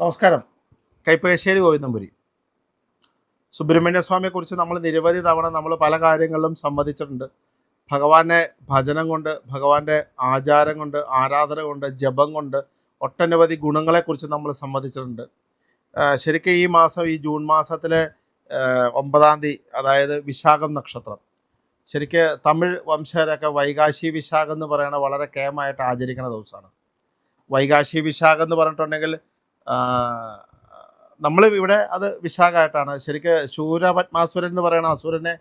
നമസ്കാരം. കൈപ്പകശ്ശേരി ഗോവിന്ദംപുരി. സുബ്രഹ്മണ്യസ്വാമിയെക്കുറിച്ച് നമ്മൾ നിരവധി തവണ നമ്മൾ പല കാര്യങ്ങളിലും സംവദിച്ചിട്ടുണ്ട്. ഭഗവാന്റെ ഭജനം കൊണ്ട് ഭഗവാന്റെ ആചാരം കൊണ്ട് ആരാധന കൊണ്ട് ജപം കൊണ്ട് ഒട്ടനവധി ഗുണങ്ങളെക്കുറിച്ച് നമ്മൾ സംവദിച്ചിട്ടുണ്ട്. ശരിക്കും ഈ മാസം ഈ ജൂൺ മാസത്തിലെ ഒമ്പതാം തീയതി അതായത് വിശാഖം നക്ഷത്രം. ശരിക്ക് തമിഴ് വംശജരൊക്കെ വൈകാശി വിശാഖം എന്ന് പറയുന്ന വളരെ കേമായിട്ട് ആചരിക്കുന്ന ദിവസമാണ്. വൈകാശി വിശാഖം എന്ന് പറഞ്ഞിട്ടുണ്ടെങ്കിൽ നമ്മൾ ഇവിടെ അത് വിശാഖമായിട്ടാണ് ശരിക്ക് ശൂരപത്മാസുരൻ എന്ന് പറയുന്ന അസുരനെ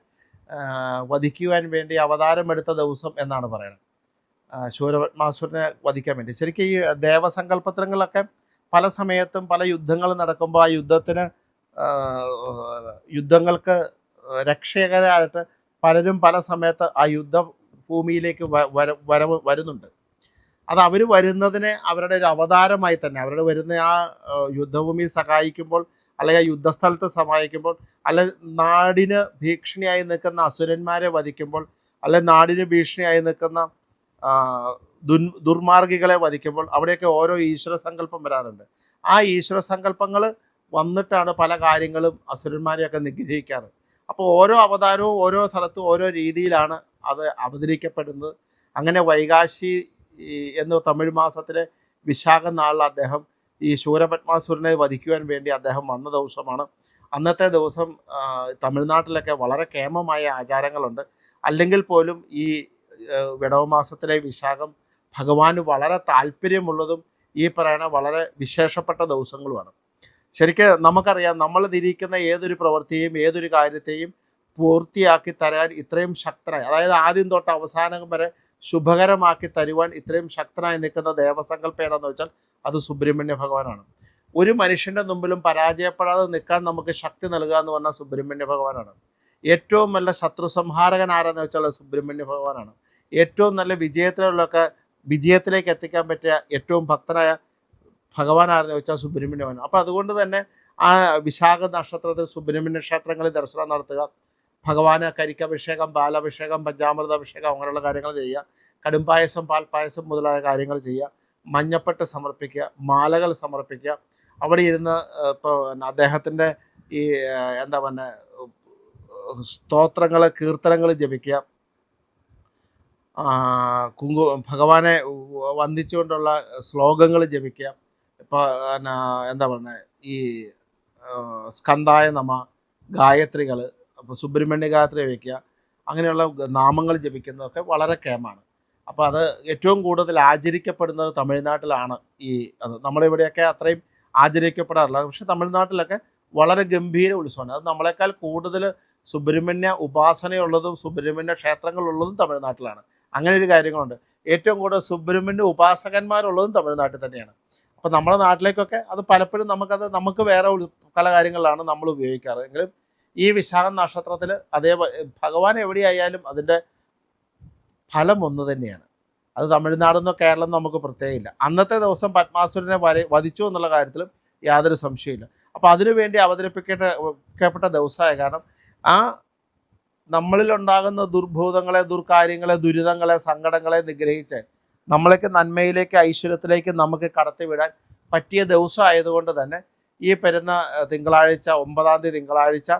വധിക്കുവാൻ വേണ്ടി അവതാരം എടുത്ത ദിവസം എന്നാണ് പറയുന്നത്. ശൂരപത്മാസുരനെ വധിക്കാൻ വേണ്ടി. ശരിക്കും ഈ ദേവസങ്കല്പത്രങ്ങളൊക്കെ പല സമയത്തും പല യുദ്ധങ്ങൾ നടക്കുമ്പോൾ ആ യുദ്ധത്തിന് യുദ്ധങ്ങൾക്ക് രക്ഷകരായിട്ട് പലരും പല സമയത്ത് ആ യുദ്ധ ഭൂമിയിലേക്ക് വരവ് വരുന്നുണ്ട്. അത് അവർ വരുന്നതിനെ അവരുടെ ഒരു അവതാരമായി തന്നെ അവരുടെ വരുന്ന ആ യുദ്ധഭൂമി സഹായിക്കുമ്പോൾ അല്ലെങ്കിൽ ആ യുദ്ധസ്ഥലത്ത് സഹായിക്കുമ്പോൾ അല്ലെ നാടിന് ഭീഷണിയായി നിൽക്കുന്ന അസുരന്മാരെ വധിക്കുമ്പോൾ അല്ലെ നാടിന് ഭീഷണിയായി നിൽക്കുന്ന ദുൻ ദുർമാർഗികളെ വധിക്കുമ്പോൾ അവിടെയൊക്കെ ഓരോ ഈശ്വര സങ്കല്പം വരാറുണ്ട്. ആ ഈശ്വര സങ്കല്പങ്ങൾ വന്നിട്ടാണ് പല കാര്യങ്ങളും അസുരന്മാരെയൊക്കെ നിഗ്രഹിക്കാറ്. അപ്പോൾ ഓരോ അവതാരവും ഓരോ സ്ഥലത്തും ഓരോ രീതിയിലാണ് അത് അവതരിക്കപ്പെടുന്നത്. അങ്ങനെ വൈകാശി ഈ എന്ന് തമിഴ് മാസത്തിലെ വിശാഖ നാളിൽ അദ്ദേഹം ഈ ശൂരപത്മാസുരനെ വധിക്കുവാൻ വേണ്ടി അദ്ദേഹം വന്ന ദിവസമാണ്. അന്നത്തെ ദിവസം തമിഴ്നാട്ടിലൊക്കെ വളരെ കേമമായ ആചാരങ്ങളുണ്ട്. അല്ലെങ്കിൽ പോലും ഈ വിടവമാസത്തിലെ വിടവ മാസത്തിലെ വിശാഖം ഭഗവാന് വളരെ താല്പര്യമുള്ളതും ഈ പറയണ വളരെ വിശേഷപ്പെട്ട ദിവസങ്ങളുമാണ്. ശരിക്കും നമുക്കറിയാം നമ്മൾ തിരിക്കുന്ന ഏതൊരു പ്രവൃത്തിയും ഏതൊരു കാര്യത്തെയും പൂർത്തിയാക്കി തരാൻ ഇത്രയും ശക്തനായി. അതായത് ആദ്യം തൊട്ട് അവസാനം വരെ ശുഭകരമാക്കി തരുവാൻ ഇത്രയും ശക്തനായി നിൽക്കുന്ന ദേവസങ്കല്പം ഏതാന്ന് വെച്ചാൽ അത് സുബ്രഹ്മണ്യ ഭഗവാനാണ്. ഒരു മനുഷ്യന്റെ മുമ്പിലും പരാജയപ്പെടാതെ നിൽക്കാൻ നമുക്ക് ശക്തി നൽകുക എന്ന് പറഞ്ഞാൽ സുബ്രഹ്മണ്യ ഭഗവാനാണ്. ഏറ്റവും നല്ല ശത്രു സംഹാരകൻ ആരെന്ന് വെച്ചാൽ സുബ്രഹ്മണ്യ ഭഗവാനാണ്. ഏറ്റവും നല്ല വിജയത്തിലുള്ളൊക്കെ വിജയത്തിലേക്ക് എത്തിക്കാൻ പറ്റിയ ഏറ്റവും ഭക്തനായ ഭഗവാനാരെന്ന് വെച്ചാൽ സുബ്രഹ്മണ്യ ഭഗവാൻ അപ്പോൾ അതുകൊണ്ട് തന്നെ ആ വിശാഖ നക്ഷത്രത്തിൽ സുബ്രഹ്മണ്യ ക്ഷേത്രങ്ങളിൽ ദർശനം നടത്തുക ഭഗവാന് കരിക്കഭിഷേകം പാലഭിഷേകം പഞ്ചാമൃത അഭിഷേകം അങ്ങനെയുള്ള കാര്യങ്ങൾ ചെയ്യുക. കടുംപായസം പാൽപ്പായസം മുതലായ കാര്യങ്ങൾ ചെയ്യുക. മഞ്ഞപ്പെട്ട് സമർപ്പിക്കുക മാലകൾ സമർപ്പിക്കുക. അവിടെ ഇരുന്ന് ഇപ്പോൾ അദ്ദേഹത്തിന്റെ ഈ എന്താ പറയുക സ്തോത്രങ്ങൾ കീർത്തനങ്ങൾ ജപിക്കുക. കുങ്കു ഭഗവാനെ വന്ദിച്ചുകൊണ്ടുള്ള ശ്ലോകങ്ങൾ ജപിക്കുക. ഇപ്പോൾ എന്താ പറയുക ഈ സ്കന്ധായ നമ ഗായത്രികൾ അപ്പോൾ സുബ്രഹ്മണ്യ ഗായത്രി വയ്ക്കുക അങ്ങനെയുള്ള നാമങ്ങൾ ജപിക്കുന്നതൊക്കെ വളരെ കേമാണ്. അപ്പോൾ അത് ഏറ്റവും കൂടുതൽ ആചരിക്കപ്പെടുന്നത് തമിഴ്നാട്ടിലാണ് ഈ അത്. നമ്മളിവിടെയൊക്കെ അത്രയും ആചരിക്കപ്പെടാറില്ല. പക്ഷേ തമിഴ്നാട്ടിലൊക്കെ വളരെ ഗംഭീര ഉത്സവമാണ്. അത് നമ്മളെക്കാൾ കൂടുതൽ സുബ്രഹ്മണ്യ ഉപാസനയുള്ളതും സുബ്രഹ്മണ്യ ക്ഷേത്രങ്ങളുള്ളതും തമിഴ്നാട്ടിലാണ്. അങ്ങനെ ഒരു കാര്യങ്ങളുണ്ട്. ഏറ്റവും കൂടുതൽ സുബ്രഹ്മണ്യ ഉപാസകന്മാരുള്ളതും തമിഴ്നാട്ടിൽ തന്നെയാണ്. അപ്പോൾ നമ്മുടെ നാട്ടിലേക്കൊക്കെ അത് പലപ്പോഴും നമുക്കത് നമുക്ക് വേറെ പല കാര്യങ്ങളിലാണ് നമ്മൾ ഉപയോഗിക്കാറ്. എങ്കിലും ഈ വിശാഖ നക്ഷത്രത്തിൽ അതേ ഭഗവാൻ എവിടെയായാലും അതിന്റെ ഫലം ഒന്ന് തന്നെയാണ്. അത് തമിഴ്നാടെന്നോ കേരളം നമുക്ക് പ്രത്യേകമില്ല. അന്നത്തെ ദിവസം പത്മാസുരനെ വര വധിച്ചു എന്നുള്ള കാര്യത്തിലും യാതൊരു സംശയമില്ല അപ്പോൾ അതിനുവേണ്ടി അവതരിപ്പിക്കേണ്ട ക്കപ്പെട്ട ദിവസമായ കാരണം ആ നമ്മളിലുണ്ടാകുന്ന ദുർഭൂതങ്ങളെ ദുർകാര്യങ്ങളെ ദുരിതങ്ങളെ സങ്കടങ്ങളെ നിഗ്രഹിച്ച് നമ്മളേക്ക് നന്മയിലേക്ക് ഐശ്വര്യത്തിലേക്ക് നമുക്ക് കടത്തിവിടാൻ പറ്റിയ ദിവസം ആയതുകൊണ്ട് തന്നെ ഈ പെരുന്ന തിങ്കളാഴ്ച ഒമ്പതാം തീയതി തിങ്കളാഴ്ച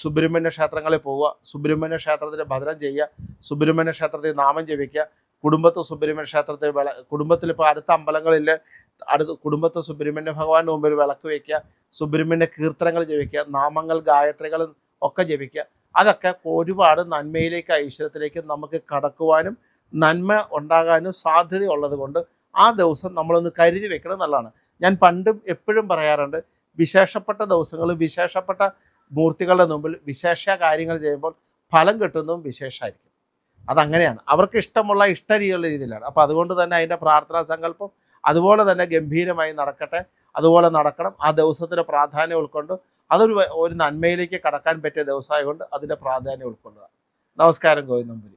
സുബ്രഹ്മണ്യ ക്ഷേത്രങ്ങളിൽ പോവുക സുബ്രഹ്മണ്യ ക്ഷേത്രത്തിൽ ഭദ്രം ചെയ്യുക സുബ്രഹ്മണ്യ ക്ഷേത്രത്തിൽ നാമം ജപിക്കുക കുടുംബത്തെ സുബ്രഹ്മണ്യ ക്ഷേത്രത്തിൽ വിള കുടുംബത്തിൽ ഇപ്പോൾ അടുത്ത അമ്പലങ്ങളിൽ അടുത്ത കുടുംബത്തെ സുബ്രഹ്മണ്യ ഭഗവാന്റെ മുമ്പിൽ വിളക്ക് വയ്ക്കുക സുബ്രഹ്മണ്യ കീർത്തനങ്ങൾ ജപിക്കുക നാമങ്ങൾ ഗായത്രികൾ ഒക്കെ ജപിക്കുക. അതൊക്കെ ഒരുപാട് നന്മയിലേക്ക് ഐശ്വര്യത്തിലേക്ക് നമുക്ക് കടക്കുവാനും നന്മ ഉണ്ടാകാനും സാധ്യതയുള്ളത് കൊണ്ട് ആ ദിവസം നമ്മളൊന്ന് കരുതി വെക്കണം നല്ലതാണ് ഞാൻ പണ്ടും എപ്പോഴും പറയാറുണ്ട് വിശേഷപ്പെട്ട ദിവസങ്ങളും വിശേഷപ്പെട്ട മൂർത്തികളുടെ മുമ്പിൽ വിശേഷ കാര്യങ്ങൾ ചെയ്യുമ്പോൾ ഫലം കിട്ടുന്നതും വിശേഷമായിരിക്കും. അതങ്ങനെയാണ്. അവർക്ക് ഇഷ്ടമുള്ള ഇഷ്ടരീതിയുള്ള രീതിയിലാണ്. അപ്പോൾ അതുകൊണ്ട് തന്നെ അതിന്റെ പ്രാർത്ഥനാ സങ്കല്പം അതുപോലെ തന്നെ ഗംഭീരമായി നടക്കട്ടെ. അതുപോലെ നടക്കണം. ആ ദിവസത്തിന് പ്രാധാന്യം ഉൾക്കൊണ്ട് അതൊരു ഒരു നന്മയിലേക്ക് കടക്കാൻ പറ്റിയ ദിവസമായതുകൊണ്ട് അതിന്റെ പ്രാധാന്യം ഉൾക്കൊള്ളുക. നമസ്കാരം ഗോവിന്ദമ്പുരി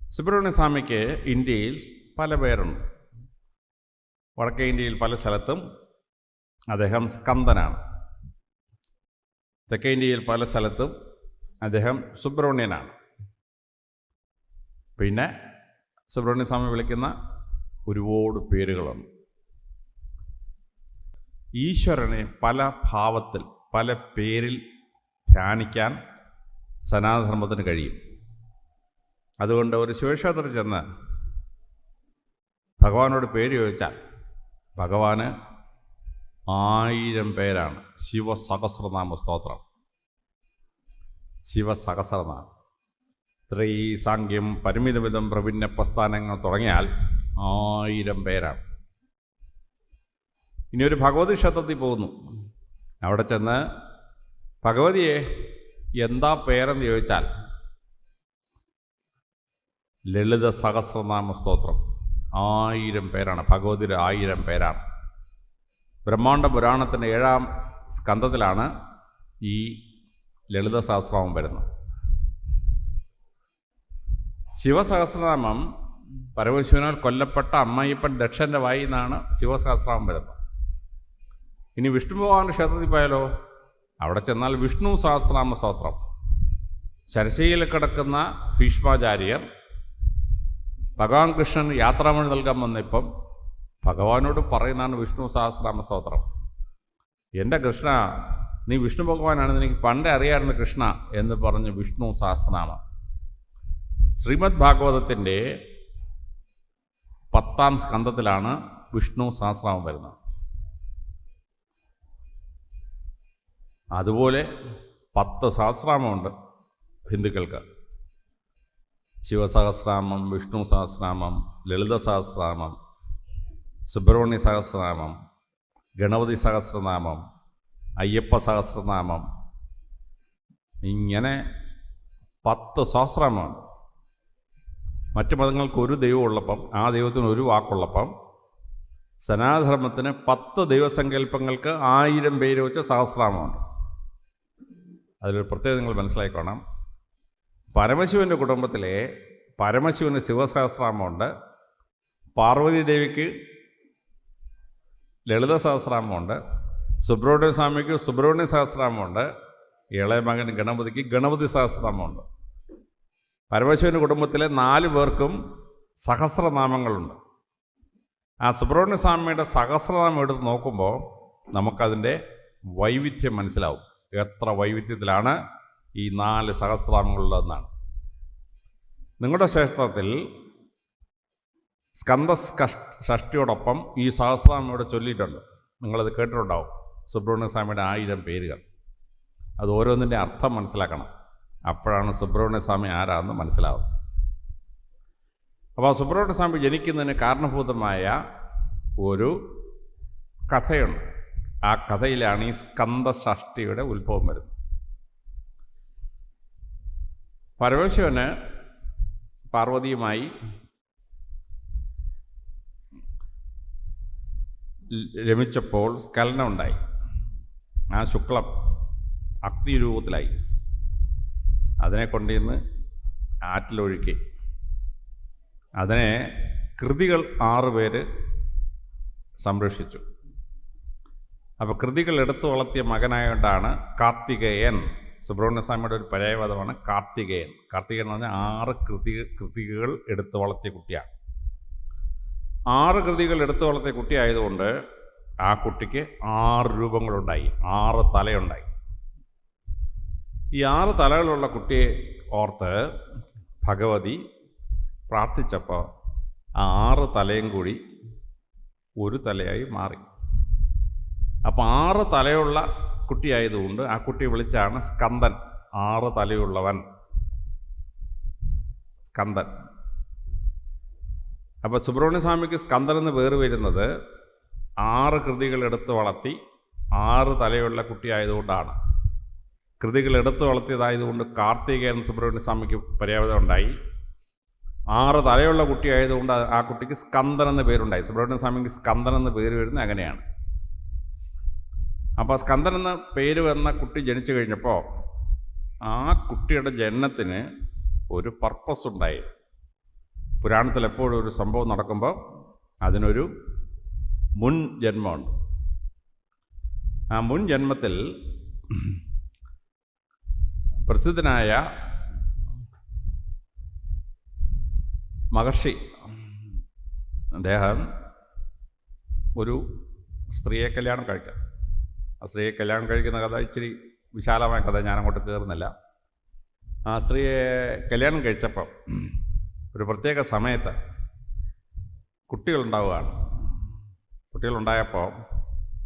സുബ്രഹ്മണ്യ സ്വാമിക്ക് ഇന്ത്യയിൽ പല പേരുണ്ട്. വടക്കേ ഇന്ത്യയിൽ പല സ്ഥലത്തും അദ്ദേഹം സ്കന്ദനാണ്. തെക്കേ ഇന്ത്യയിൽ പല സ്ഥലത്തും അദ്ദേഹം സുബ്രഹ്മണ്യനാണ്. പിന്നെ സുബ്രഹ്മണ്യ സ്വാമി വിളിക്കുന്ന ഒരുപാട് പേരുകളുണ്ട്. ഈശ്വരനെ പല ഭാവത്തിൽ പല പേരിൽ ധ്യാനിക്കാൻ സനാതനധർമ്മത്തിന് കഴിയും. അതുകൊണ്ട് ഒരു ശിവക്ഷേത്രത്തിൽ ചെന്ന് ഭഗവാനോട് പേര് ചോദിച്ചാൽ ഭഗവാന് ആയിരം പേരാണ്. ശിവസഹസ്രനാമ സ്തോത്രം. ശിവസഹസ്രനാമം. ത്രീ സാങ്ക്യം പരിമിതമിതം പ്രഭിന്ന പ്രസ്ഥാനങ്ങൾ തുടങ്ങിയാൽ ആയിരം പേരാണ്. ഇനി ഒരു ഭഗവതി ക്ഷേത്രത്തിൽ പോകുന്നു. അവിടെ ചെന്ന് ഭഗവതിയെ എന്താ പേരെന്ന് ചോദിച്ചാൽ ലളിത സഹസ്രനാമ സ്തോത്രം. ആയിരം പേരാണ് ഭഗവതിയുടെ ആയിരം പേരാണ്. ബ്രഹ്മാണ്ഡ പുരാണത്തിന്റെ ഏഴാം സ്കന്ധത്തിലാണ് ഈ ലളിത സഹസ്രനാമം വരുന്നത്. ശിവസഹസ്രനാമം പരമശിവനാൽ കൊല്ലപ്പെട്ട അമ്മയ്യപ്പൻ ദക്ഷന്റെ വായി നിന്നാണ് ശിവസഹസ്രനാമം വരുന്നത്. ഇനി വിഷ്ണു ഭഗവാന്റെ ക്ഷേത്രത്തിൽ പോയാലോ? അവിടെ ചെന്നാൽ വിഷ്ണു സഹസ്രനാമ സ്തോത്രം. ശരശയിൽ കിടക്കുന്ന ഭീഷ്മാചാര്യർ ഭഗവാൻ കൃഷ്ണൻ യാത്രാമണി നൽകാൻ വന്നിപ്പം ഭഗവാനോട് പറയുന്നതാണ് വിഷ്ണു സഹസ്രനാമ സ്തോത്രം എന്റെ കൃഷ്ണ നീ വിഷ്ണു ഭഗവാനാണ് എനിക്ക് പണ്ടേ അറിയാമായിരുന്നു കൃഷ്ണ എന്ന് പറഞ്ഞ് വിഷ്ണു സഹസ്രനാമ. ശ്രീമദ് ഭാഗവതത്തിന്റെ പത്താം സ്കന്ധത്തിലാണ് വിഷ്ണു സഹസ്രനാമം വരുന്നത്. അതുപോലെ പത്ത് സഹസ്രാമമുണ്ട് ഹിന്ദുക്കൾക്ക്. ശിവസഹസ്രാമം വിഷ്ണു സഹസ്രാമം ലളിത സഹസ്രാമം സുബ്രഹ്മണ്യ സഹസ്രനാമം ഗണപതി സഹസ്രനാമം അയ്യപ്പ സഹസ്രനാമം. ഇങ്ങനെ പത്ത് സഹസ്രാമമുണ്ട് മറ്റു മതങ്ങൾക്ക് ഒരു ദൈവം ഉള്ളപ്പം ആ ദൈവത്തിന് ഒരു വാക്കുള്ളപ്പം. സനാധർമ്മത്തിന് പത്ത് ദൈവസങ്കല്പങ്ങൾക്ക് ആയിരം പേര് വെച്ച് സഹസ്രാമമുണ്ട്. അതിലൊരു പ്രത്യേകത നിങ്ങൾ മനസ്സിലാക്കണം പരമശിവന്റെ കുടുംബത്തിലെ പരമശിവന് ശിവസഹസ്രാമമുണ്ട്. പാർവതി ദേവിക്ക് ലളിത സഹസ്രാമമുണ്ട്. സുബ്രഹ്മണ്യ സ്വാമിക്ക് സുബ്രഹ്മണ്യ സഹസ്രാമമുണ്ട്. ഇളയ മകൻ ഗണപതിക്ക് ഗണപതി സഹസ്രാമമുണ്ട്. പരമശിവന്റെ കുടുംബത്തിലെ നാല് പേർക്കും സഹസ്രനാമങ്ങളുണ്ട്. ആ സുബ്രഹ്മണ്യ സ്വാമിയുടെ സഹസ്രനാമം എടുത്ത് നോക്കുമ്പോൾ നമുക്കതിന്റെ വൈവിധ്യം മനസ്സിലാവും. എത്ര വൈവിധ്യത്തിലാണ് ഈ നാല് സഹസ്രാമങ്ങളിലൊന്നാണ് നിങ്ങളുടെ ക്ഷേത്രത്തിൽ സ്കന്ദ ഷഷ്ടിയോടൊപ്പം ഈ സഹസ്രാമം ഇവിടെ ചൊല്ലിയിട്ടുണ്ട്. നിങ്ങളത് കേട്ടിട്ടുണ്ടാവും. സുബ്രഹ്മണ്യ സ്വാമിയുടെ ആയിരം പേരുകൾ. അത് ഓരോന്നിന്റെ അർത്ഥം മനസ്സിലാക്കണം. അപ്പോഴാണ് സുബ്രഹ്മണ്യ ആരാന്ന് മനസ്സിലാവും അപ്പോൾ സുബ്രഹ്മണ്യ സ്വാമി ജനിക്കുന്നതിന് കാരണഭൂതമായ ഒരു കഥയുണ്ട്. ആ കഥയിലാണ് ഈ സ്കന്ദഷ്ടിയുടെ ഉത്ഭവം വരുന്നത്. പരമശിവന് പാർവതിയുമായി രമിച്ചപ്പോൾ സ്കലനം ഉണ്ടായി. ആ ശുക്ലം അക്തി രൂപത്തിലായി. അതിനെ കൊണ്ടുവന്ന് ആറ്റിലൊഴുക്കി. അതിനെ കൃതികൾ ആറുപേര് സംരക്ഷിച്ചു. അപ്പോൾ കൃതികൾ എടുത്തു വളർത്തിയ മകനായതുകൊണ്ടാണ് കാർത്തികേയൻ സുബ്രഹ്മണ്യ സ്വാമിയുടെ ഒരു പര്യായവാദമാണ് കാർത്തികേയൻ. കാർത്തികേയൻ എന്ന് പറഞ്ഞാൽ ആറ് കൃതി കൃതികൾ എടുത്തു വളർത്തിയ കുട്ടിയാണ്. ആറ് കൃതികൾ എടുത്തു വളർത്തിയ കുട്ടിയായതുകൊണ്ട് ആ കുട്ടിക്ക് ആറ് രൂപങ്ങളുണ്ടായി ആറ് തലയുണ്ടായി. ഈ ആറ് തലകളുള്ള കുട്ടിയെ ഓർത്ത് ഭഗവതി പ്രാർത്ഥിച്ചപ്പോൾ ആ ആറ് തലയും കൂടി ഒരു തലയായി മാറി. അപ്പോൾ ആറ് തലയുള്ള കുട്ടിയായതുകൊണ്ട് ആ കുട്ടിയെ വിളിച്ചാണ് സ്കന്ദൻ. ആറ് തലയുള്ളവൻ. സ്കന്ദൻ. അപ്പോൾ സുബ്രഹ്മണ്യ സ്വാമിക്ക് സ്കന്ദൻ എന്ന് പേര് വരുന്നത് ആറ് കൃതികൾ എടുത്ത് വളർത്തി ആറ് തലയുള്ള കുട്ടിയായതുകൊണ്ടാണ്. കൃതികൾ എടുത്ത് വളർത്തിയതായതുകൊണ്ട് കാർത്തികേയൻ സുബ്രഹ്മണ്യ സ്വാമിക്ക് പര്യാപ്തം ഉണ്ടായി. ആറ് തലയുള്ള കുട്ടിയായതുകൊണ്ട് ആ കുട്ടിക്ക് സ്കന്ദൻ എന്ന പേരുണ്ടായി. സുബ്രഹ്മണ്യ സ്വാമിക്ക് സ്കന്ദൻ എന്ന പേര് വരുന്നത് അങ്ങനെയാണ്. അപ്പോൾ സ്കന്ദൻ എന്ന പേര് വന്ന കുട്ടി ജനിച്ചു കഴിഞ്ഞപ്പോൾ ആ കുട്ടിയുടെ ജനനത്തിന് ഒരു പർപ്പസ് ഉണ്ടായി. പുരാണത്തിൽ എപ്പോഴും ഒരു സംഭവം നടക്കുമ്പോൾ അതിനൊരു മുൻ ജന്മമുണ്ട്. ആ മുൻ ജന്മത്തിൽ പ്രസിദ്ധനായ മഹർഷി അദ്ദേഹം ഒരു സ്ത്രീയെ കല്യാണം കഴിക്കാം ആ സ്ത്രീയെ കല്യാണം കഴിക്കുന്ന കഥ ഇച്ചിരി വിശാലമായ കഥ ഞാനങ്ങോട്ട് കയറുന്നില്ല. ആ സ്ത്രീയെ കല്യാണം കഴിച്ചപ്പം ഒരു പ്രത്യേക സമയത്ത് കുട്ടികളുണ്ടാവുകയാണ്. കുട്ടികളുണ്ടായപ്പോൾ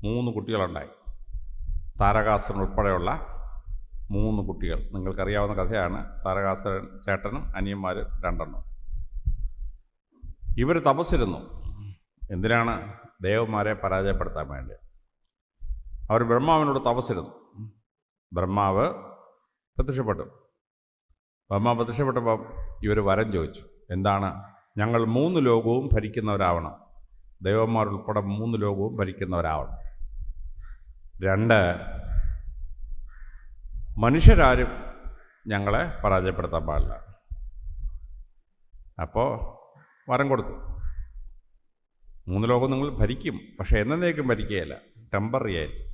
മൂന്ന് കുട്ടികളുണ്ടായി. താരകാസുരൻ ഉൾപ്പെടെയുള്ള മൂന്ന് കുട്ടികൾ. നിങ്ങൾക്കറിയാവുന്ന കഥയാണ് താരകാസുരൻ ചേട്ടനും അനിയന്മാർ രണ്ടെണ്ണം. ഇവർ തപസ്സിരുന്നു. എന്തിനാണ് ദേവന്മാരെ പരാജയപ്പെടുത്താൻ വേണ്ടി? അവർ ബ്രഹ്മാവിനോട് തപസ്സിരുന്നു. ബ്രഹ്മാവ് പ്രത്യക്ഷപ്പെട്ടു. ബ്രഹ്മാവ് പ്രത്യക്ഷപ്പെട്ടപ്പോൾ ഇവർ വരം ചോദിച്ചു. എന്താണ്? ഞങ്ങൾ മൂന്ന് ലോകവും ഭരിക്കുന്നവരാവണം. ദേവന്മാരുൾപ്പെടെ മൂന്ന് ലോകവും ഭരിക്കുന്നവരാവണം. രണ്ട് മനുഷ്യരാരും ഞങ്ങളെ പരാജയപ്പെടുത്താൻ പാടില്ല. അപ്പോൾ വരം കൊടുത്തു. മൂന്ന് ലോകം നിങ്ങൾ ഭരിക്കും പക്ഷേ എന്നേക്കും ഭരിക്കുകയില്ല. ടെമ്പററി ആയി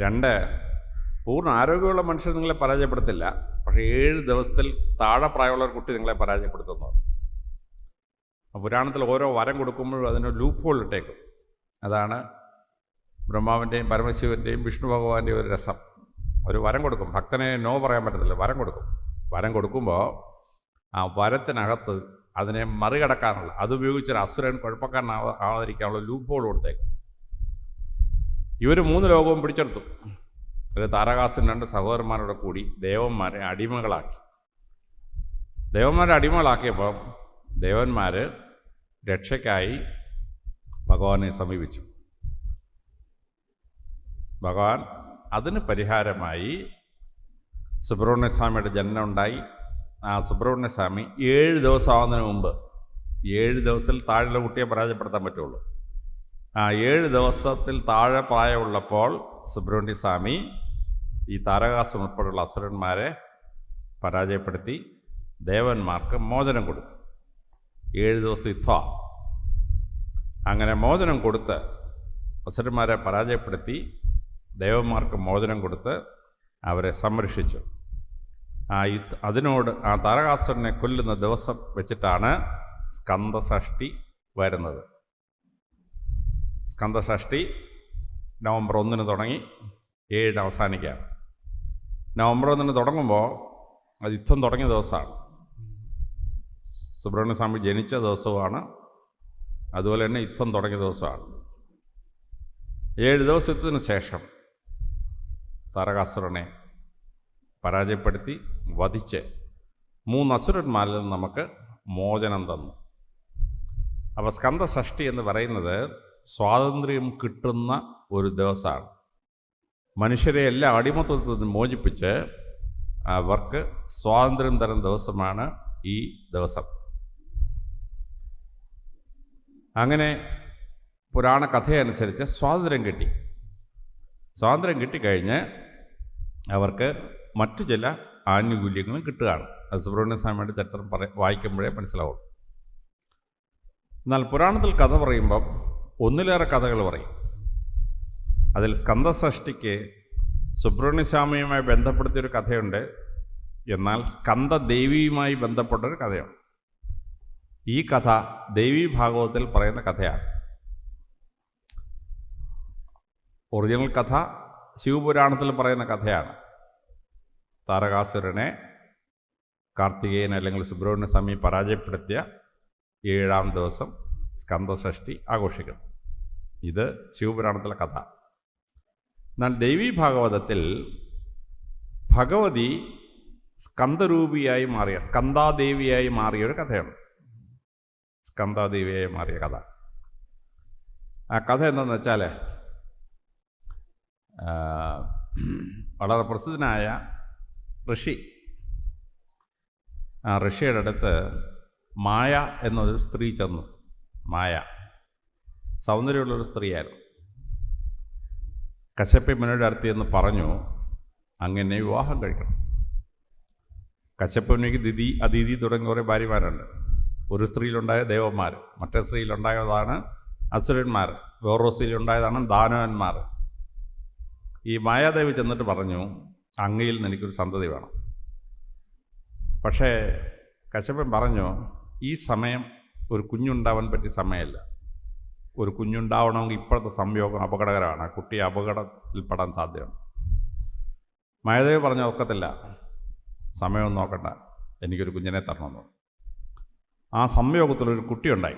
രണ്ട് പൂർണ ആരോഗ്യമുള്ള മനുഷ്യർ നിങ്ങളെ പരാജയപ്പെടുത്തില്ല. പക്ഷേ ഏഴ് ദിവസത്തിൽ താഴെ പ്രായമുള്ള ഒരു കുട്ടി നിങ്ങളെ പരാജയപ്പെടുത്തുന്നു. പുരാണത്തിൽ ഓരോ വരം കൊടുക്കുമ്പോഴും അതിന് ലൂപ്പ് ഹോൾ ഇട്ടേക്കും. അതാണ് ബ്രഹ്മാവിന്റെയും പരമശിവന്റെയും വിഷ്ണു ഭഗവാന്റെയും ഒരു രസം. ഒരു വരം കൊടുക്കും. ഭക്തനെ നോ പറയാൻ പറ്റത്തില്ല. വരം കൊടുക്കും. വരം കൊടുക്കുമ്പോൾ ആ വരത്തിനകത്ത് അതിനെ മറികടക്കാനുള്ള അതുപയോഗിച്ചൊരു അസുരൻ കുഴപ്പക്കാരനാവാതിരിക്കാനുള്ള ലൂപ്പ് ഹോൾ കൊടുത്തേക്കും. ഇവർ മൂന്ന് ലോകവും പിടിച്ചെടുത്തു. ഒരു താരകാസൻ രണ്ട് സഹോദരന്മാരോടെ കൂടി ദേവന്മാരെ അടിമകളാക്കി. ദേവന്മാരെ അടിമകളാക്കിയപ്പോൾ ദേവന്മാർ രക്ഷയ്ക്കായി ഭഗവാനെ സമീപിച്ചു. ഭഗവാൻ അതിന് പരിഹാരമായി സുബ്രഹ്മണ്യസ്വാമിയുടെ ജനനം ഉണ്ടായി. ആ സുബ്രഹ്മണ്യസ്വാമി ഏഴ് ദിവസം ആവുന്നതിന് മുമ്പ് ഏഴ് ദിവസത്തിൽ താഴെയുള്ള കുട്ടിയെ പരാജയപ്പെടുത്താൻ പറ്റുള്ളൂ. ഏഴ് ദിവസത്തിൽ താഴെ പ്രായമുള്ളപ്പോൾ സുബ്രഹ്മണ്യ സ്വാമി ഈ താരകാസം ഉൾപ്പെടെയുള്ള അസുരന്മാരെ പരാജയപ്പെടുത്തി ദേവന്മാർക്ക് മോചനം കൊടുത്തു. ഏഴ് ദിവസം യുദ്ധ. അങ്ങനെ മോചനം കൊടുത്ത് അസുരന്മാരെ പരാജയപ്പെടുത്തി ദേവന്മാർക്ക് മോചനം കൊടുത്ത് അവരെ സംരക്ഷിച്ചു. ആ യുദ്ധ അതിനോട് ആ താരകാസുരനെ കൊല്ലുന്ന ദിവസം വെച്ചിട്ടാണ് സ്കന്ദഷഷ്ടി വരുന്നത്. സ്കന്ദഷഷ്ടി നവംബർ ഒന്നിന് തുടങ്ങി ഏഴിന് അവസാനിക്കുകയാണ്. നവംബർ ഒന്നിന് തുടങ്ങുമ്പോൾ അത് യുദ്ധം തുടങ്ങിയ ദിവസമാണ്. സുബ്രഹ്മണ്യ സ്വാമി ജനിച്ച ദിവസവുമാണ് അതുപോലെ തന്നെ യുദ്ധം തുടങ്ങിയ ദിവസമാണ്. ഏഴ് ദിവസത്തിന് ശേഷം താരകാസുരനെ പരാജയപ്പെടുത്തി വധിച്ച് മൂന്ന് അസുരന്മാരിൽ നിന്ന് നമുക്ക് മോചനം തന്നു. അപ്പോൾ സ്കന്ദഷഷ്ടി എന്ന് പറയുന്നത് സ്വാതന്ത്ര്യം കിട്ടുന്ന ഒരു ദിവസമാണ്. മനുഷ്യരെ എല്ലാ അടിമത്തത്തിൽ നിന്ന് മോചിപ്പിച്ച് അവർക്ക് സ്വാതന്ത്ര്യം തരുന്ന ദിവസമാണ് ഈ ദിവസം. അങ്ങനെ പുരാണ കഥയനുസരിച്ച് സ്വാതന്ത്ര്യം കിട്ടി. സ്വാതന്ത്ര്യം കിട്ടിക്കഴിഞ്ഞ് അവർക്ക് മറ്റു ചില ആനുകൂല്യങ്ങളും കിട്ടുകയാണ്. അത് സുബ്രഹ്മണ്യ സ്വാമിയുടെ ചരിത്രം പറ വായിക്കുമ്പോഴേ മനസ്സിലാവും എന്നാൽ പുരാണത്തിൽ കഥ പറയുമ്പം ഒന്നിലേറെ കഥകൾ പറയും. അതിൽ സ്കന്ദസൃഷ്ടിക്ക് സുബ്രഹ്മണ്യസ്വാമിയുമായി ബന്ധപ്പെടുത്തിയൊരു കഥയുണ്ട്. എന്നാൽ സ്കന്ദദേവിയുമായി ബന്ധപ്പെട്ടൊരു കഥയാണ്. ഈ കഥ ദേവി ഭാഗവതത്തിൽ പറയുന്ന കഥയാണ്. ഒറിജിനൽ കഥ ശിവപുരാണത്തിൽ പറയുന്ന കഥയാണ്. താരകാസുരനെ കാർത്തികേയൻ അല്ലെങ്കിൽ സുബ്രഹ്മണ്യ സ്വാമി പരാജയപ്പെടുത്തിയ ഏഴാം ദിവസം സ്കന്ദസൃഷ്ടി ആഘോഷിക്കുന്നു. ഇത് ശിവപുരാണത്തിലെ കഥ. എന്നാൽ ദേവി ഭാഗവതത്തിൽ ഭഗവതി സ്കന്ദരൂപിയായി മാറിയ സ്കന്ദാദേവിയായി മാറിയ ഒരു കഥയാണ്. സ്കന്ദാദേവിയായി മാറിയ കഥ. ആ കഥ എന്താണെന്ന് വെച്ചാൽ വളരെ പ്രസിദ്ധനായ ഋഷി. ആ ഋഷിയുടെ അടുത്ത് മായ എന്നൊരു സ്ത്രീ ചെന്നു. മായ. സൗന്ദര്യമുള്ളൊരു സ്ത്രീയായിരുന്നു. കശ്യപ്പ മുനിയുടെ അടുത്ത് എന്ന് പറഞ്ഞു അങ്ങനെ വിവാഹം കഴിക്കണം. കശ്യപ്പനിക്ക് ദിതി അതിഥി തുടങ്ങിയ കുറേ ഭാര്യമാരുണ്ട്. ഒരു സ്ത്രീയിലുണ്ടായ ദേവന്മാർ മറ്റേ സ്ത്രീയിലുണ്ടായതാണ് അസുരന്മാർ വേറൊരു സ്ത്രീയിലുണ്ടായതാണ് ദാനവന്മാർ. ഈ മായാദേവി ചെന്നിട്ട് പറഞ്ഞു അങ്ങയിൽ നിന്ന് എനിക്കൊരു സന്തതി വേണം. പക്ഷേ കശ്യപ്പൻ പറഞ്ഞു ഈ സമയം ഒരു കുഞ്ഞുണ്ടാവാൻ പറ്റിയ സമയമല്ല. ഒരു കുഞ്ഞുണ്ടാവണമെങ്കിൽ ഇപ്പോഴത്തെ സംയോഗം അപകടകരമാണ്. ആ കുട്ടി അപകടത്തിൽപ്പെടാൻ സാധ്യതയുണ്ട് മഴദേവ് പറഞ്ഞ ഒക്കത്തില്ല. സമയം നോക്കണ്ട. എനിക്കൊരു കുഞ്ഞിനെ തരണമെന്ന്. ആ സംയോഗത്തിലൊരു കുട്ടിയുണ്ടായി.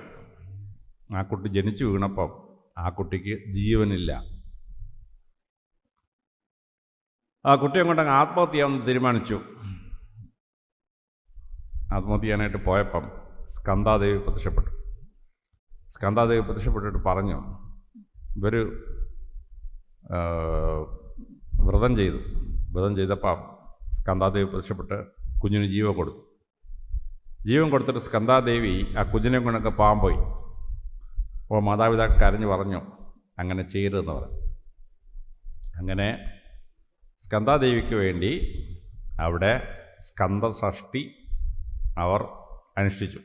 ആ കുട്ടി ജനിച്ചു വീണപ്പം ആ കുട്ടിക്ക് ജീവനില്ല. ആ കുട്ടിയെ അങ്ങോട്ടങ്ങ് ആത്മഹത്യ ചെയ്യാമെന്ന് തീരുമാനിച്ചു. ആത്മഹത്യ ചെയ്യാനായിട്ട് പോയപ്പം സ്കന്ധാദേവി പ്രത്യക്ഷപ്പെട്ടു. സ്കന്ധാദേവി പ്രത്യക്ഷപ്പെട്ടിട്ട് പറഞ്ഞു. ഇവർ വ്രതം ചെയ്തു. വ്രതം ചെയ്തപ്പോൾ സ്കന്ധാദേവി പ്രത്യക്ഷപ്പെട്ട് കുഞ്ഞിന് ജീവൻ കൊടുത്തു. ജീവൻ കൊടുത്തിട്ട് സ്കന്ധാദേവി ആ കുഞ്ഞിനെ കൊണ്ടൊക്കെ പാമ്പോയി പോയി. അപ്പോൾ മാതാപിതാക്കൾ കരഞ്ഞു പറഞ്ഞു അങ്ങനെ ചെയ്യരുതെന്ന് പറഞ്ഞു. അങ്ങനെ സ്കന്ധാദേവിക്ക് വേണ്ടി അവിടെ സ്കന്ദഷഷ്ടി അവർ അനുഷ്ഠിച്ചു.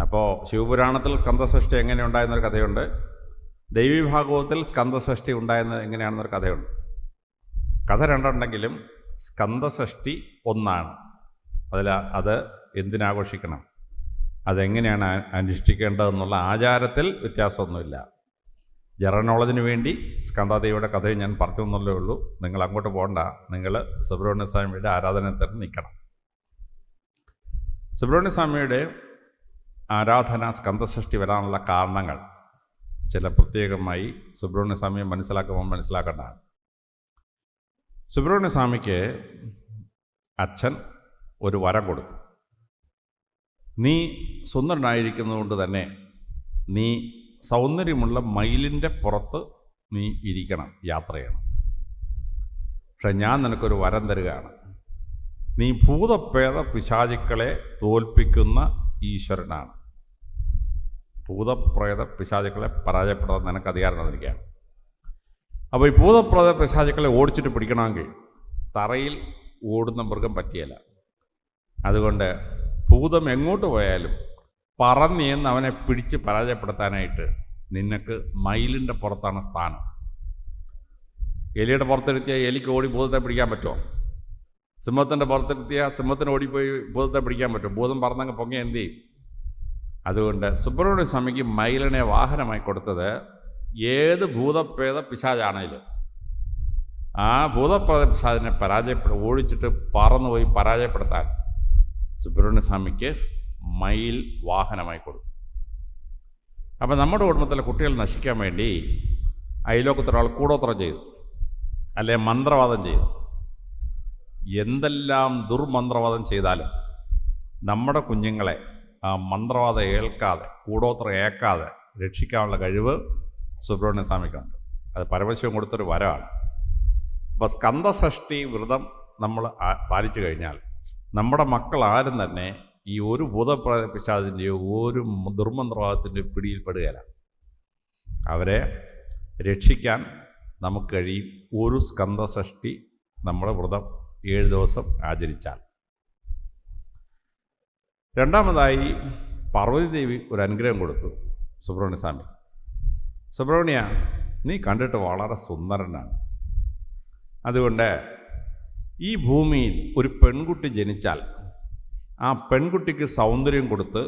അപ്പോൾ ശിവപുരാണത്തിൽ സ്കന്ധസൃഷ്ടി എങ്ങനെ ഉണ്ടായെന്നൊരു കഥയുണ്ട്. ദൈവീഭാഗവത്തിൽ സ്കന്ധസൃഷ്ടി ഉണ്ടായെന്ന് എങ്ങനെയാണെന്നൊരു കഥയുണ്ട്. കഥ രണ്ടുണ്ടെങ്കിലും സ്കന്ധസൃഷ്ടി ഒന്നാണ്. അതിൽ അത് എന്തിനാഘോഷിക്കണം? അതെങ്ങനെയാണ് അനുഷ്ഠിക്കേണ്ടതെന്നുള്ള ആചാരത്തിൽ വ്യത്യാസമൊന്നുമില്ല. ജറനോളജിന് വേണ്ടി സ്കന്ധാദേവിയുടെ കഥയും ഞാൻ പറഞ്ഞു എന്നല്ലേ ഉള്ളൂ. നിങ്ങൾ അങ്ങോട്ട് പോകണ്ട. നിങ്ങൾ സുബ്രഹ്മണ്യ സ്വാമിയുടെ ആരാധനത്തിൽ നിൽക്കണം. സുബ്രഹ്മണ്യ സ്വാമിയുടെ ആരാധന സ്കന്ധസൃഷ്ടി വരാനുള്ള കാരണങ്ങൾ ചില പ്രത്യേകമായി സുബ്രഹ്മണ്യ സ്വാമിയെ മനസ്സിലാക്കുമ്പോൾ മനസ്സിലാക്കേണ്ടതാണ്. സുബ്രഹ്മണ്യ സ്വാമിക്ക് അച്ഛൻ ഒരു വരം കൊടുത്തു. നീ സുന്ദരനായിരിക്കുന്നതുകൊണ്ട് തന്നെ നീ സൗന്ദര്യമുള്ള മയിലിന്റെ പുറത്ത് നീ ഇരിക്കണം യാത്ര ചെയ്യണം. പക്ഷെ ഞാൻ നിനക്കൊരു വരം തരികയാണ്. നീ ഭൂതപ്രേത പിശാചുക്കളെ തോൽപ്പിക്കുന്ന ഈശ്വരനാണ്. ഭൂതപ്രേത പിശാചുക്കളെ പരാജയപ്പെടാൻ നിനക്ക് അധികാരം തന്നിരിക്കുകയാണ്. അപ്പോൾ ഈ ഭൂതപ്രേത പിശാചുക്കളെ ഓടിച്ചിട്ട് പിടിക്കണമെങ്കിൽ തറയിൽ ഓടുന്ന മൃഗം പറ്റിയല്ല. അതുകൊണ്ട് ഭൂതം എങ്ങോട്ട് പോയാലും പറന്നിയെന്ന് അവനെ പിടിച്ച് പരാജയപ്പെടുത്താനായിട്ട് നിനക്ക് മയിലിന്റെ പുറത്താണ് സ്ഥാനം. എലിയുടെ പുറത്തെടുത്തിയ എലിക്ക് ഓടി ഭൂതത്തെ പിടിക്കാൻ പറ്റുമോ? സിംഹത്തിന്റെ പുറത്തെടുത്തിയ സിംഹത്തിന് ഓടിപ്പോയി ഭൂതത്തെ പിടിക്കാൻ പറ്റും ഭൂതം പറന്നങ്ങ് പൊങ്ങി എന്ത് ചെയ്യും? അതുകൊണ്ട് സുബ്രഹ്മണ്യ സ്വാമിക്ക് മയിലിനെ വാഹനമായി കൊടുത്തത് ഏത് ഭൂതപ്രേത പിശാചാണേലും. ആ ഭൂതപ്രേത പിശാചിനെ പരാജയപ്പെടു ഓടിച്ചിട്ട് പറന്നുപോയി പരാജയപ്പെടുത്താൻ സുബ്രഹ്മണ്യ സ്വാമിക്ക് മയിൽ വാഹനമായി കൊടുത്തു. അപ്പം നമ്മുടെ കുടുംബത്തിലെ കുട്ടികൾ നശിക്കാൻ വേണ്ടി അയലോക്കത്തൊരാൾ കൂടോത്രം ചെയ്തു അല്ലെ മന്ത്രവാദം ചെയ്തു. എന്തെല്ലാം ദുർമന്ത്രവാദം ചെയ്താലും നമ്മുടെ കുഞ്ഞുങ്ങളെ മന്ത്രവാദം ഏൽക്കാതെ കൂടോത്ര ഏക്കാതെ രക്ഷിക്കാനുള്ള കഴിവ് സുബ്രഹ്മണ്യ സ്വാമിക്കുണ്ട് അത് പരമശിവൻ കൊടുത്തൊരു വരമാണ്. അപ്പോൾ സ്കന്ദഷഷ്ടി വ്രതം നമ്മൾ പാലിച്ചു കഴിഞ്ഞാൽ നമ്മുടെ മക്കൾ ആരും തന്നെ ഈ ഒരു ഭൂതപ്രേത ഒരു മ- ദുർമന്ത്രവാദത്തിന്റെയോ പിടിയിൽപ്പെടുകയില്ല അവരെ രക്ഷിക്കാൻ നമുക്ക് കഴിയും. ഒരു സ്കന്ദഷഷ്ടി നമ്മുടെ വ്രതം ഏഴ് ദിവസം ആചരിച്ചാൽ. രണ്ടാമതായി പാർവതീദേവി ഒരു അനുഗ്രഹം കൊടുത്തു സുബ്രഹ്മണ്യ സ്വാമി. സുബ്രഹ്മണ്യ നീ കണ്ടിട്ട് വളരെ സുന്ദരനാണ്. അതുകൊണ്ട് ഈ ഭൂമിയിൽ ഒരു പെൺകുട്ടി ജനിച്ചാൽ ആ പെൺകുട്ടിക്ക് സൗന്ദര്യം കൊടുത്ത്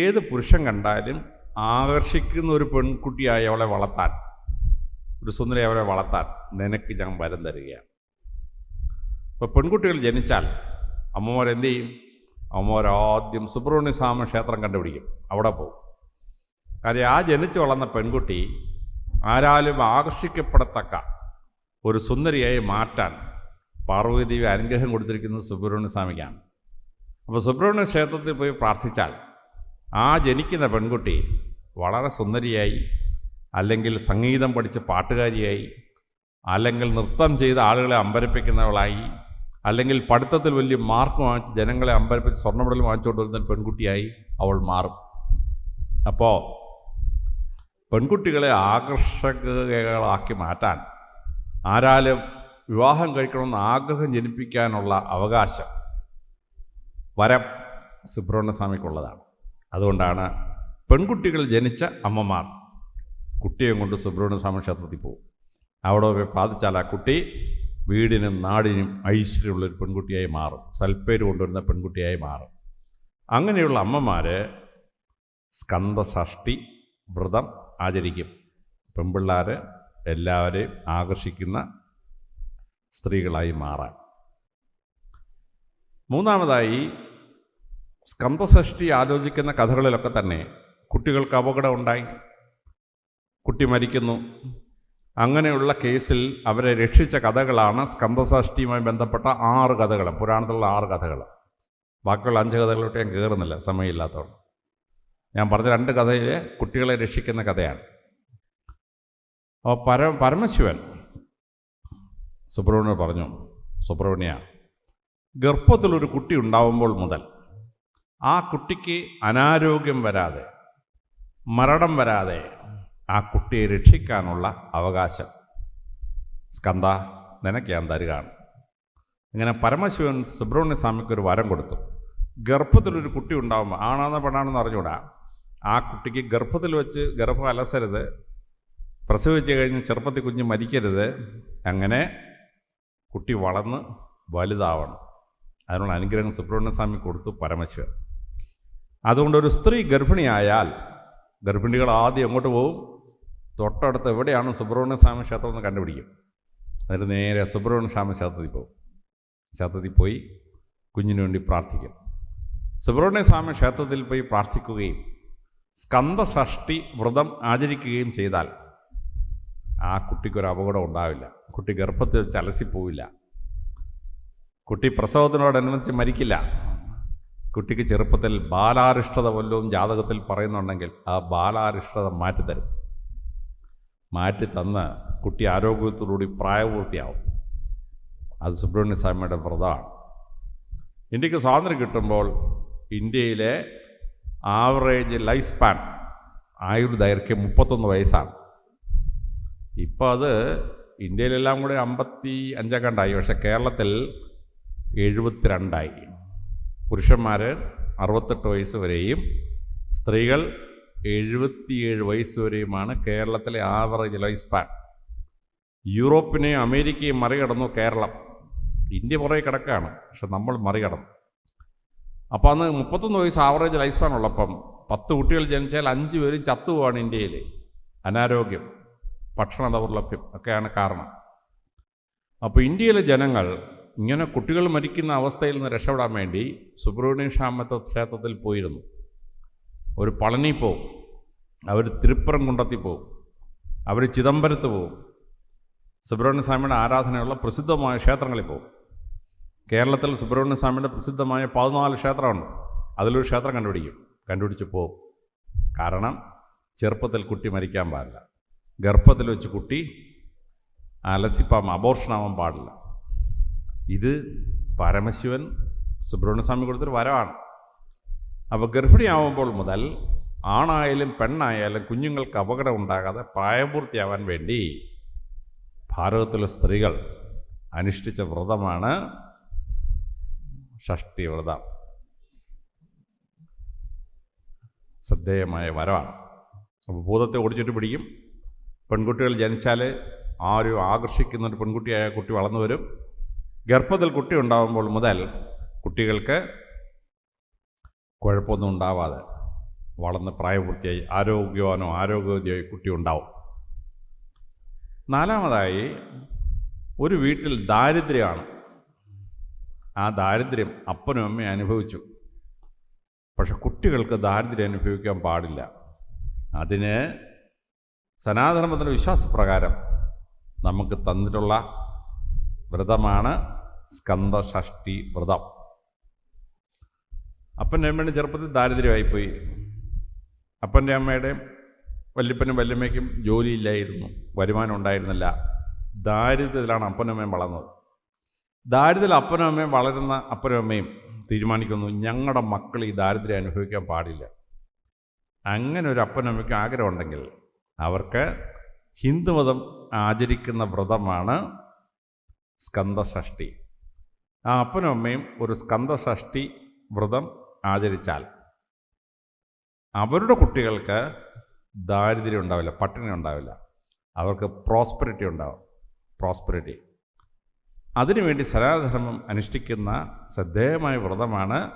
ഏത് പുരുഷൻ കണ്ടാലും ആകർഷിക്കുന്ന ഒരു പെൺകുട്ടിയായി അവളെ വളർത്താൻ ഒരു സുന്ദരി അവളെ വളർത്താൻ നിനക്ക് ഞാൻ വരം തരികയാണ്. അപ്പോൾ പെൺകുട്ടികൾ ജനിച്ചാൽ അമ്മമാർ എന്ത് ചെയ്യും? അമ്മമാർ ആദ്യം സുബ്രഹ്മണ്യ ക്ഷേത്രം കണ്ടുപിടിക്കും. അവിടെ പോകും. കാര്യം ആ ജനിച്ചു വളർന്ന പെൺകുട്ടി ആരാലും ആകർഷിക്കപ്പെടത്തക്ക ഒരു സുന്ദരിയായി മാറ്റാൻ പാർവതിദേവി അനുഗ്രഹം കൊടുത്തിരിക്കുന്നത് സുബ്രഹ്മണ്യ സ്വാമിക്കാണ് അപ്പോൾ സുബ്രഹ്മണ്യ ക്ഷേത്രത്തിൽ പോയി പ്രാർത്ഥിച്ചാൽ ആ ജനിക്കുന്ന പെൺകുട്ടി വളരെ സുന്ദരിയായി അല്ലെങ്കിൽ സംഗീതം പഠിച്ച് പാട്ടുകാരിയായി അല്ലെങ്കിൽ നൃത്തം ചെയ്ത് ആളുകളെ അമ്പരപ്പിക്കുന്നവളായി അല്ലെങ്കിൽ പഠിത്തത്തിൽ വലിയ മാർക്ക് വാങ്ങിച്ച് ജനങ്ങളെ അമ്പലപ്പിച്ച് സ്വർണ വാങ്ങിച്ചുകൊണ്ട് വരുന്ന പെൺകുട്ടിയായി അവൾ മാറും. അപ്പോൾ പെൺകുട്ടികളെ ആകർഷകകളാക്കി മാറ്റാൻ ആരാലും വിവാഹം കഴിക്കണമെന്ന് ആഗ്രഹം ജനിപ്പിക്കാനുള്ള അവകാശം വരം സുബ്രഹ്മണ്യസ്വാമിക്കുള്ളതാണ്. അതുകൊണ്ടാണ് പെൺകുട്ടികൾ ജനിച്ച അമ്മമാർ കുട്ടിയെ കൊണ്ട് സുബ്രഹ്മണ്യസ്വാമി ക്ഷേത്രത്തിൽ പോകും. അവിടെ പ്രാർത്ഥിച്ചാൽ ആ കുട്ടി വീടിനും നാടിനും ഐശ്വര്യമുള്ള ഒരു പെൺകുട്ടിയായി മാറും. സൽപ്പേര് കൊണ്ടുവരുന്ന പെൺകുട്ടിയായി മാറും. അങ്ങനെയുള്ള അമ്മമാർ സ്കന്ദഷഷ്ടി വ്രതം ആചരിക്കും. പെൺപിള്ളേർ എല്ലാവരെയും ആകർഷിക്കുന്ന സ്ത്രീകളായി മാറാൻ. മൂന്നാമതായി സ്കന്ദഷഷ്ടി ആലോചിക്കുന്ന കഥകളിലൊക്കെ തന്നെ കുട്ടികൾക്ക് അപകടം ഉണ്ടായി. കുട്ടി മരിക്കുന്നു. അങ്ങനെയുള്ള കേസിൽ അവരെ രക്ഷിച്ച കഥകളാണ് സ്കന്ധസാഷ്ടിയുമായി ബന്ധപ്പെട്ട ആറ് കഥകൾ പുരാണത്തിലുള്ള ആറ് കഥകൾ ബാക്കിയുള്ള അഞ്ച് കഥകളിലോട്ട് ഞാൻ കയറുന്നില്ല സമയമില്ലാത്തതുകൊണ്ട്. ഞാൻ പറഞ്ഞ രണ്ട് കഥയിൽ കുട്ടികളെ രക്ഷിക്കുന്ന കഥയാണ്. അപ്പോൾ പര പരമശിവൻ സുബ്രഹ്മണ്യൻ പറഞ്ഞു സുബ്രഹ്മണ്യ ഗർഭത്തിലൊരു കുട്ടി ഉണ്ടാവുമ്പോൾ മുതൽ ആ കുട്ടിക്ക് അനാരോഗ്യം വരാതെ മരണം വരാതെ ആ കുട്ടിയെ രക്ഷിക്കാനുള്ള അവകാശം. സ്കന്ദ നിനക്ക് ഞാൻ തരികയാണ്. ഇങ്ങനെ പരമശിവൻ സുബ്രഹ്മണ്യ സ്വാമിക്ക് ഒരു വരം കൊടുത്തു. ഗർഭത്തിലൊരു കുട്ടി ഉണ്ടാകുമ്പോൾ ആണാന്നോ പെണ്ണാണെന്ന് അറിഞ്ഞൂടാ ആ കുട്ടിക്ക് ഗർഭത്തിൽ വെച്ച് ഗർഭം അലസരുത്. പ്രസവിച്ച് കഴിഞ്ഞ് ചെറുപ്പത്തിൽ കുഞ്ഞ് മരിക്കരുത്. അങ്ങനെ കുട്ടി വളർന്ന് വലുതാവണം. അതിനുള്ള അനുഗ്രഹം സുബ്രഹ്മണ്യ സ്വാമി കൊടുത്തു പരമശിവൻ. അതുകൊണ്ട് ഒരു സ്ത്രീ ഗർഭിണിയായാൽ ഗർഭിണികൾ ആദ്യം എങ്ങോട്ട് പോകും? തൊട്ടടുത്ത് എവിടെയാണ് സുബ്രഹ്മണ്യ സ്വാമി ക്ഷേത്രം എന്ന് കണ്ടുപിടിക്കും. എന്നിട്ട് നേരെ സുബ്രഹ്മണ്യ സ്വാമി ക്ഷേത്രത്തിൽ പോകും. ക്ഷേത്രത്തിൽ പോയി കുഞ്ഞിനു വേണ്ടി പ്രാർത്ഥിക്കും. സുബ്രഹ്മണ്യ സ്വാമി ക്ഷേത്രത്തിൽ പോയി പ്രാർത്ഥിക്കുകയും സ്കന്ദഷഷ്ടി വ്രതം ആചരിക്കുകയും ചെയ്താൽ ആ കുട്ടിക്കൊരു അപകടം ഉണ്ടാവില്ല. കുട്ടി ഗർഭത്തിൽ ചലസിപ്പോവില്ല കുട്ടി പ്രസവത്തിനോടനുബന്ധിച്ച് മരിക്കില്ല. കുട്ടിക്ക് ചെറുപ്പത്തിൽ ബാലാരിഷ്ടത വല്ലതും ജാതകത്തിൽ പറയുന്നുണ്ടെങ്കിൽ ആ ബാലാരിഷ്ടത മാറ്റിത്തരും. മാറ്റി തന്ന് കുട്ടി ആരോഗ്യത്തോടുകൂടി പ്രായപൂർത്തിയാവും. അത് സുബ്രഹ്മണ്യ സ്വാമിയുടെ വ്രതമാണ്. ഇന്ത്യയ്ക്ക് സ്വാതന്ത്ര്യം കിട്ടുമ്പോൾ ഇന്ത്യയിലെ ആവറേജ് ലൈഫ് സ്പാൻ ആയുർദൈർഘ്യം മുപ്പത്തൊന്ന് വയസ്സാണ്. ഇപ്പോൾ അത് ഇന്ത്യയിലെല്ലാം കൂടെ അമ്പത്തി അഞ്ചക്കണ്ടായി പക്ഷേ കേരളത്തിൽ എഴുപത്തിരണ്ടായി. പുരുഷന്മാർ അറുപത്തെട്ട് വയസ്സ് വരെയും സ്ത്രീകൾ എഴുപത്തിയേഴ് വയസ്സ് വരെയുമാണ് കേരളത്തിലെ ആവറേജ് ലൈഫ് സ്പാൻ. യൂറോപ്പിനെയും അമേരിക്കയും മറികടന്നു കേരളം. ഇന്ത്യ പുറകെ കിടക്കാണ് പക്ഷെ നമ്മൾ മറികടന്നു. അപ്പോൾ അന്ന് മുപ്പത്തൊന്ന് വയസ്സ് ആവറേജ് ലൈഫ് സ്പാൻ ഉള്ളപ്പം പത്ത് കുട്ടികൾ ജനിച്ചാൽ അഞ്ച് പേരും ചത്തുപോവാണ് ഇന്ത്യയിൽ അനാരോഗ്യം ഭക്ഷണ ദൗർലഭ്യം ഒക്കെയാണ് കാരണം. അപ്പോൾ ഇന്ത്യയിലെ ജനങ്ങൾ ഇങ്ങനെ കുട്ടികൾ മരിക്കുന്ന അവസ്ഥയിൽ നിന്ന് രക്ഷപ്പെടാൻ വേണ്ടി സുബ്രഹ്മണ്യ ക്ഷാമത്തെ ക്ഷേത്രത്തിൽ പോയിരുന്നു. ഒരു പളനി പോവും. അവർ തിരുപ്പുറം കുണ്ടത്തിൽ പോവും. അവർ ചിദംബരത്ത് പോവും. സുബ്രഹ്മണ്യ സ്വാമിയുടെ ആരാധനയുള്ള പ്രസിദ്ധമായ ക്ഷേത്രങ്ങളിൽ പോവും. കേരളത്തിൽ സുബ്രഹ്മണ്യ സ്വാമിയുടെ പ്രസിദ്ധമായ പതിനാല് ക്ഷേത്രമുണ്ട്. അതിലൊരു ക്ഷേത്രം കണ്ടുപിടിക്കും. കണ്ടുപിടിച്ച് പോവും. കാരണം ചെറുപ്പത്തിൽ കുട്ടി മരിക്കാൻ പാടില്ല. ഗർഭത്തിൽ വെച്ച് കുട്ടി അലസിപ്പാം അബോർഷനാവാൻ പാടില്ല. ഇത് പരമശിവൻ സുബ്രഹ്മണ്യ സ്വാമി കൊടുത്തൊരു വരമാണ് അപ്പോൾ ഗർഭിണിയാവുമ്പോൾ മുതൽ ആണായാലും പെണ്ണായാലും കുഞ്ഞുങ്ങൾക്ക് അപകടം ഉണ്ടാകാതെ പ്രായപൂർത്തിയാവാൻ വേണ്ടി ഭാരതത്തിലെ സ്ത്രീകൾ അനുഷ്ഠിച്ച വ്രതമാണ് ഷഷ്ടി വ്രതം. ശ്രദ്ധേയമായ വരമാണ് അപ്പോൾ ഭൂതത്തെ ഓടിച്ചിട്ട് പിടിക്കും. പെൺകുട്ടികൾ ജനിച്ചാൽ ആരും ആകർഷിക്കുന്ന ഒരു പെൺകുട്ടിയായ കുട്ടി വളർന്നു വരും. ഗർഭത്തിൽ കുട്ടി ഉണ്ടാകുമ്പോൾ മുതൽ കുട്ടികൾക്ക് കുഴപ്പമൊന്നും ഉണ്ടാവാതെ വളർന്ന് പ്രായപൂർത്തിയായി ആരോഗ്യവാനോ ആരോഗ്യവതിയോ കുട്ടി ഉണ്ടാവും. നാലാമതായി ഒരു വീട്ടിൽ ദാരിദ്ര്യമാണ്. ആ ദാരിദ്ര്യം അപ്പനും അമ്മയും അനുഭവിച്ചു. പക്ഷെ കുട്ടികൾക്ക് ദാരിദ്ര്യം അനുഭവിക്കാൻ പാടില്ല. അതിന് സനാതനമതയുടെ വിശ്വാസപ്രകാരം നമുക്ക് തന്നിട്ടുള്ള വ്രതമാണ് സ്കന്ദഷഷ്ടി വ്രതം. അപ്പന്റെ അമ്മയുടെ ചെറുപ്പത്തിൽ ദാരിദ്ര്യമായിപ്പോയി. അപ്പന്റെ അമ്മയുടെ വല്യപ്പനും വല്യമ്മയ്ക്കും ജോലിയില്ലായിരുന്നു. വരുമാനം ഉണ്ടായിരുന്നില്ല. ദാരിദ്ര്യത്തിലാണ് അപ്പനും അമ്മയും വളർന്നത്. ദാരിദ്ര്യത്തിൽ അപ്പനും അമ്മയും വളരുന്ന അപ്പനും അമ്മയും തീരുമാനിക്കുന്നു ഞങ്ങളുടെ മക്കൾ ഈ ദാരിദ്ര്യം അനുഭവിക്കാൻ പാടില്ല. അങ്ങനെ ഒരു അപ്പനും അമ്മയ്ക്കും ആഗ്രഹമുണ്ടെങ്കിൽ അവർക്ക് ഹിന്ദുമതം ആചരിക്കുന്ന വ്രതമാണ് സ്കന്ദഷഷ്ടി ആ അപ്പനും അമ്മയും ഒരു സ്കന്ദഷഷ്ടി വ്രതം ആചരിച്ചാൽ അവരുടെ കുട്ടികൾക്ക് ദാരിദ്ര്യം ഉണ്ടാവില്ല പട്ടിണി ഉണ്ടാവില്ല. അവർക്ക് പ്രോസ്പെരിറ്റി ഉണ്ടാവും. പ്രോസ്പെരിറ്റി അതിനുവേണ്ടി സനാതനധർമ്മം അനുഷ്ഠിക്കുന്ന ശ്രദ്ധേയമായ വ്രതമാണ്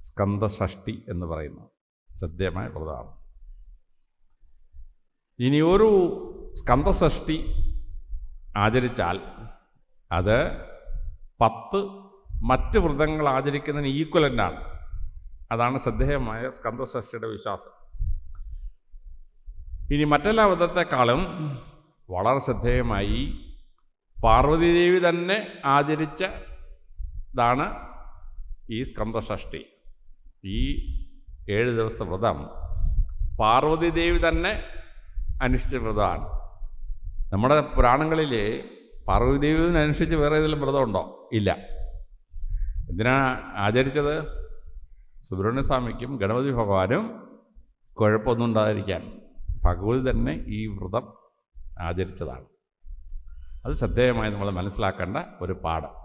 സ്കന്ധഷഷ്ടി എന്ന് പറയുന്നത്. ശ്രദ്ധേയമായ വ്രതമാണ്. ഇനി ഒരു സ്കന്ധഷഷ്ടി ആചരിച്ചാൽ അത് പത്ത് മറ്റ് വ്രതങ്ങൾ ആചരിക്കുന്നതിന് ഈക്വലന്റാണ് അതാണ് ശ്രദ്ധേയമായ സ്കന്ദഷഷ്ടിയുടെ വിശ്വാസം. ഇനി മറ്റെല്ലാ വധത്തെക്കാളും വളരെ ശ്രദ്ധേയമായി പാർവതീദേവി തന്നെ ആചരിച്ച ഇതാണ് ഈ സ്കന്ദഷ്ടി ഈ ഏഴ് ദിവസത്തെ വ്രതം പാർവതീദേവി തന്നെ അനുഷ്ഠിച്ച വ്രതമാണ്. നമ്മുടെ പുരാണങ്ങളിൽ പാർവതീദേവിനെ അനുഷ്ഠിച്ച് വേറെ ഏതെങ്കിലും വ്രതമുണ്ടോ ഇല്ല. എന്തിനാണ് ആചരിച്ചത്? സുബ്രഹ്മണ്യ സ്വാമിക്കും ഗണപതി ഭഗവാനും കുഴപ്പമൊന്നും ഉണ്ടാതിരിക്കാൻ ഭഗവതി തന്നെ ഈ വ്രതം ആചരിച്ചതാണ്. അത് ശ്രദ്ധേയമായി നമ്മൾ മനസ്സിലാക്കേണ്ട ഒരു പാഠം.